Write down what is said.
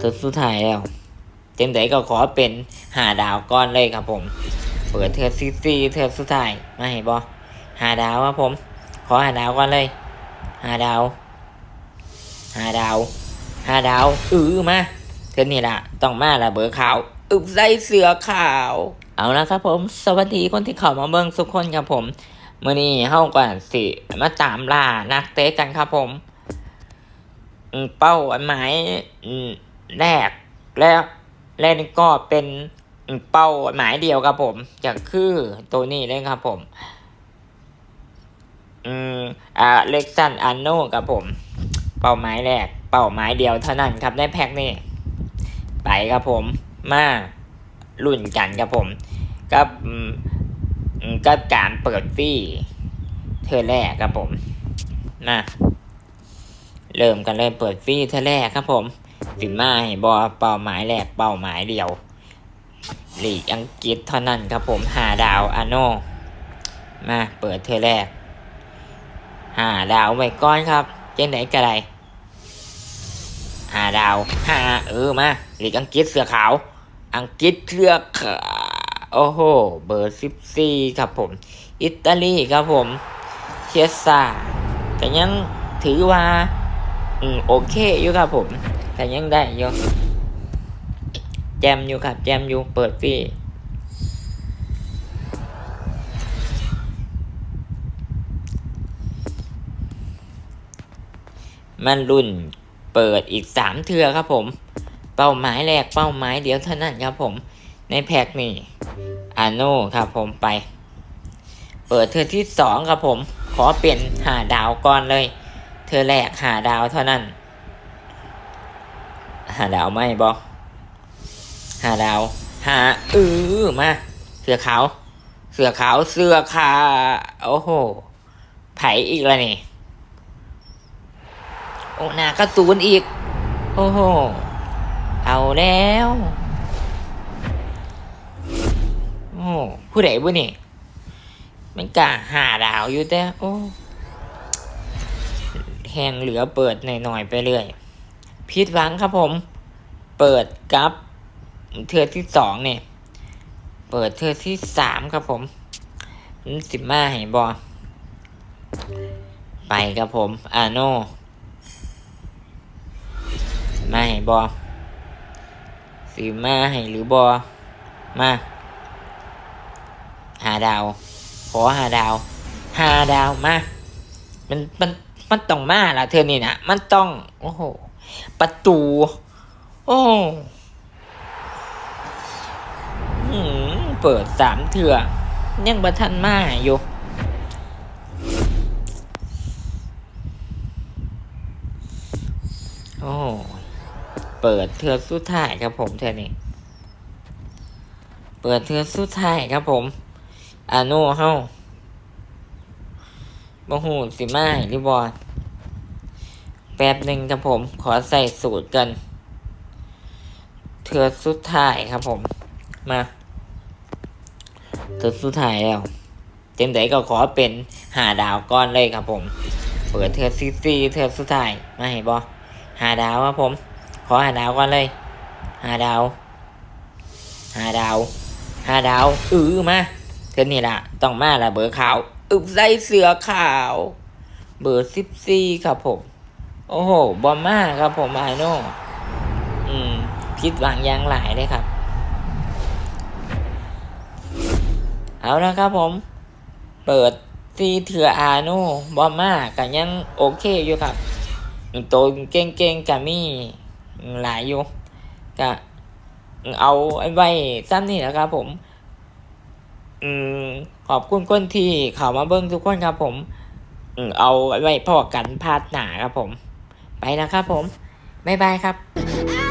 สุดสุดท้ายแล้ว เต็มใจก็ขอเป็นหาดาวก้อนเลยครับผม เปิดเทอร์ซีซีเทอร์สุดท้ายมาให้บอหาดาวครับผม ขอหาดาวก่อนเลยหาดาวหาดาวหาดาวอือมาเทอนี่ละต้องมาละเบอร์ขาวอึบใส่เสือขาว เอาละครับผม สวัสดีคนที่เข้ามาเบิ่งทุกคนครับผมเมื่อนี้เฮาก่อนสิมาตามล่านักเตะกันครับผม เป้าหมายอืม แรก แล้วแรกนี่ก็เป็นเป้าหมายเดียวครับผมจะคือตัวนี้เลยครับผม อืมอ่าเล็กซันอันโนครับผม เป้าหมายแรก เป้าหมายเดียวเท่านั้นครับในแพ็คนี้ ไปครับผม มาลุ่นกันครับผมกับกับการเปิดฟรี่เธอแรกครับผมนะเริ่มกันเลยเปิดฟรี่เธอแรกครับผม สิมาให้บอเป้าหมายแรกเป้าหมายเดียวลีกอังกฤษเท่านั้นครับผมหาดาวอาโนมาเปิดเธอแรกหาดาวไว้ก้อนครับเจ๊ไหนกระไรหาดาวหาเออมาลีกอังกฤษเสือขาว อังกฤษเสือขาวโอ้โหเบอร์สิบสี่ครับผม อิตาลีครับผมเชียซ่าแต่ยังถือว่า อืมโอเคอยู่ครับผม แต่ยังได้อยู่แจมอยู่ครับ แจมอยู่เปิดฟรีมันรุ่นเปิดอีกสามเทือครับผม เป้าหมายแรกเป้าหมายเดียวเท่านั้นครับผม ในแพ็กนี่อาโน่ครับผมไป เปิดเทือที่สองครับผม ขอเปลี่ยนหาดาวก่อนเลยเธอแรกหาดาวเท่านั้น หาดาวไม่บอหาดาว หาเออมา เสือขาว เสือขาว เสือขาโอ้โห ไผอีกแล้วนี่ โอ้หนากระตูนอีก โอ้โห เอาแล้ว โอ้ผู้ใดบุนี่ มันกะหาดาวอยู่แต่ โอ้แหงเหลือเปิดหน่อยๆไปเรื่อย ผิดหวังครับผม เปิดกับเทือที่สองเนี่ย เปิดเทือที่สามครับผมสิบมาให้บอไปครับผม อาโนมาให้บอสีมาให้หรือบอมาหาดาว ขอหาดาวหาดาวมา มันมันมันต้องมาละเธอนี่นะมันต้อง โอ้โห ประตู โอ้เปิดสามเถื่อ ยังบัทันมาอยู่โอ้เปิดเถื่อสุดท้ายครับผมเธอนี่เปิดเถื่อสุดท้ายครับผมอาโน่เฮาบ่หูสิมาให้รือบอแป๊บหนึ่งครับผม ขอใส่สูตรกัน เถือสุดท้ายครับผม มาเถือสุดท้ายแล้ว เต็มใจก็ขอเป็นหาดาวก้อนเลยครับผม เปิดเถือซีซีเถือสุดท้ายมาให้บอหาดาวครับผม ขอหาดาวก่อนเลย หาดาว หาดาว หาดาว อือมาเท่านี้ละต้องมาละเบอร์ขาว อึบใส่เสือขาว เบอร์สิบสี่ครับผม โอ้โห บอมมาครับผมไอโน่อืมผิดหวังอยางหลายเลยครับ เอาละครับผม เปิดซีเถืออาโน่บอมมากันยังโอเคอยู่ครับตัวเก่งๆกับมีหลายอยู่ก็เอาไว้ซ้ำนี่แหละครับ ผม อืมขอบคุณคนที่เข้ามาเบิ้งทุกคนครับ ผมอืมเอาไว้พอกันพาดหนาครับผม ไปแล้วครับผมบ๊ายบายครับ